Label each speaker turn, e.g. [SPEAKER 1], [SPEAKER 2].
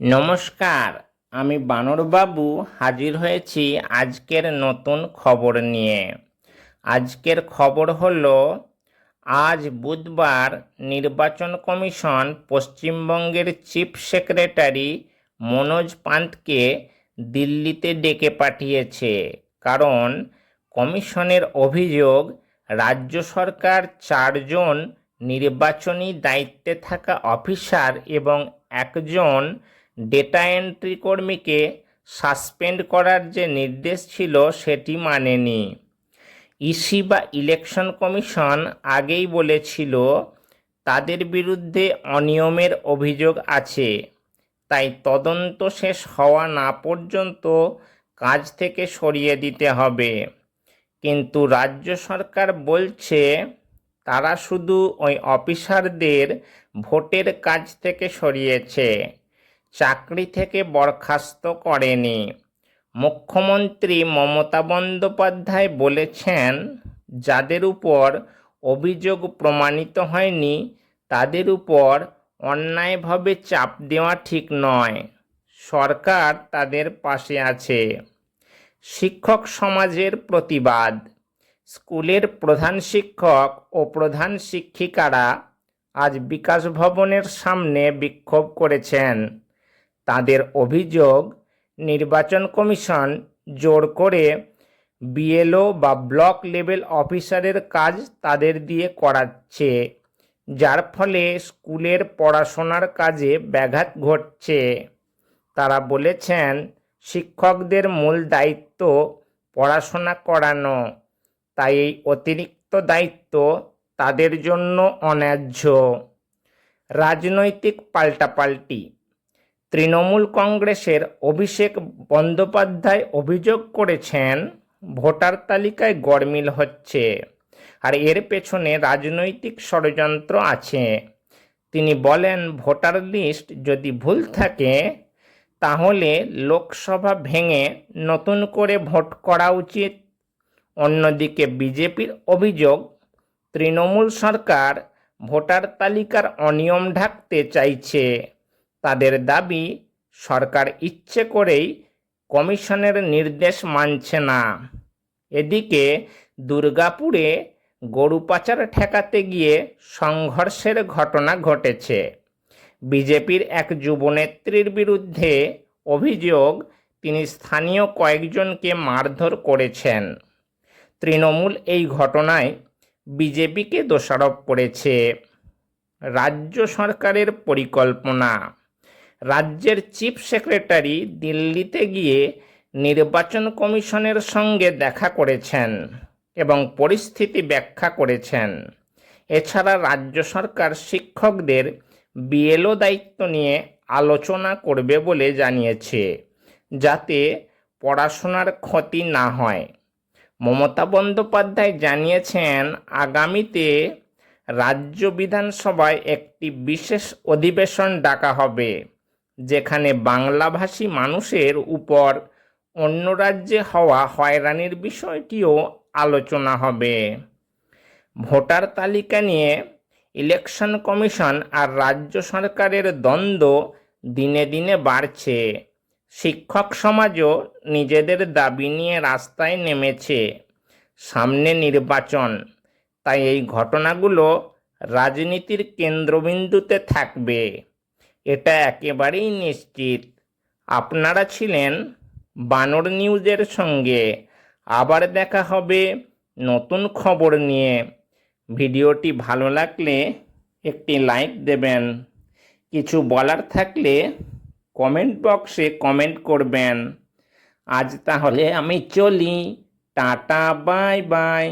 [SPEAKER 1] নমস্কার, আমি বানরবাবু হাজির হয়েছি আজকের নতুন খবর নিয়ে। আজকের খবর হলো, আজ বুধবার নির্বাচন কমিশন পশ্চিমবঙ্গের চিফ সেক্রেটারি মনোজ পান্তকে দিল্লিতে ডেকে পাঠিয়েছে। কারণ, কমিশনের অভিযোগ, রাজ্য সরকার চারজন নির্বাচনী দায়িত্বে থাকা অফিসার এবং একজন ডেটা এন্ট্রি কর্মীকে সাসপেন্ড করার যে নির্দেশ ছিল সেটি মানেনি। ইসি বা ইলেকশন কমিশন আগেই বলেছিল, তাদের বিরুদ্ধে অনিয়মের অভিযোগ আছে, তাই তদন্ত শেষ হওয়া না পর্যন্ত কাজ থেকে সরিয়ে দিতে হবে। কিন্তু রাজ্য সরকার বলছে, তারা শুধু ওই অফিসারদের ভোটের কাজ থেকে সরিয়েছে। চাকরি থেকে বরখাস্ত করেনি। মুখ্যমন্ত্রী মমতা বন্দ্যোপাধ্যায় বলেছেন, যাদের উপর অভিযোগ প্রমাণিত হয়নি, তাদের উপর অন্যায়ভাবে চাপ দেওয়া ঠিক নয়। সরকার তাদের পাশে আছে। শিক্ষক সমাজের প্রতিবাদ। স্কুলের প্রধান শিক্ষক ও প্রধান শিক্ষিকারা আজ বিকাশ ভবনের সামনে বিক্ষোভ করেছেন। তাদের অভিযোগ, নির্বাচন কমিশন জোর করে বিএলও বা ব্লক লেভেল অফিসারের কাজ তাদের দিয়ে করাচ্ছে, যার ফলে স্কুলের পড়াশোনার কাজে ব্যাঘাত ঘটছে। তারা বলেছেন, শিক্ষকদের মূল দায়িত্ব পড়াশোনা করানো, তাই এই অতিরিক্ত দায়িত্ব তাদের জন্য অন্যায্য। রাজনৈতিক পাল্টাপাল্টি তৃণমূল কংগ্রেসের অভিষেক বন্দ্যোপাধ্যায় অভিযোগ করেছেন, ভোটার তালিকায় গরমিল হচ্ছে। আর এর পেছনে রাজনৈতিক ষড়যন্ত্র আছে। তিনি বলেন, ভোটার লিস্ট যদি ভুল থাকে, তাহলে লোকসভা ভেঙে নতুন করে ভোট করা উচিত। অন্যদিকে বিজেপির অভিযোগ, তৃণমূল সরকার ভোটার তালিকার অনিয়ম ঢাকতে চাইছে। তাদের দাবি, সরকার ইচ্ছে করেই কমিশনের নির্দেশ মানছে না। এদিকে দুর্গাপুরে গরু পাচার ঠেকাতে গিয়ে সংঘর্ষের ঘটনা ঘটেছে। বিজেপির এক যুবনেত্রীর বিরুদ্ধে অভিযোগ, তিনি স্থানীয় কয়েকজনকে মারধর করেছেন। তৃণমূল এই ঘটনায় বিজেপিকে দোষারোপ করেছে। রাজ্য সরকারের পরিকল্পনা রাজ্যের চিফ সেক্রেটারি দিল্লিতে গিয়ে নির্বাচন কমিশনের সঙ্গে দেখা করেছেন এবং পরিস্থিতি ব্যাখ্যা করেছেন। এছাড়া রাজ্য সরকার শিক্ষকদের বিএলও দায়িত্ব নিয়ে আলোচনা করবে বলে জানিয়েছে, যাতে পড়াশোনার ক্ষতি না হয়। মমতা বন্দ্যোপাধ্যায় জানিয়েছেন, আগামীতে রাজ্য বিধানসভায় একটি বিশেষ অধিবেশন ডাকা হবে। যেখানে বাংলাভাষী মানুষের উপর অন্য রাজ্যে হওয়া হয়রানির বিষয়টিও আলোচনা হবে। ভোটার তালিকা নিয়ে ইলেকশন কমিশন আর রাজ্য সরকারের দ্বন্দ্ব দিনে দিনে বাড়ছে। শিক্ষক সমাজও নিজেদের দাবি নিয়ে রাস্তায় নেমেছে। সামনে নির্বাচন, তাই এই ঘটনাগুলো রাজনীতির কেন্দ্রবিন্দুতে থাকবে। এটা একেবারেই নিশ্চিত। আপনারা ছিলেন বানর নিউজের সঙ্গে। আবার দেখা হবে নতুন খবর নিয়ে। ভিডিওটি ভালো লাগলে একটি লাইক দেবেন। কিছু বলার থাকলে কমেন্ট বক্সে কমেন্ট করবেন। আজ তাহলে আমি চলি। Tata, bye bye.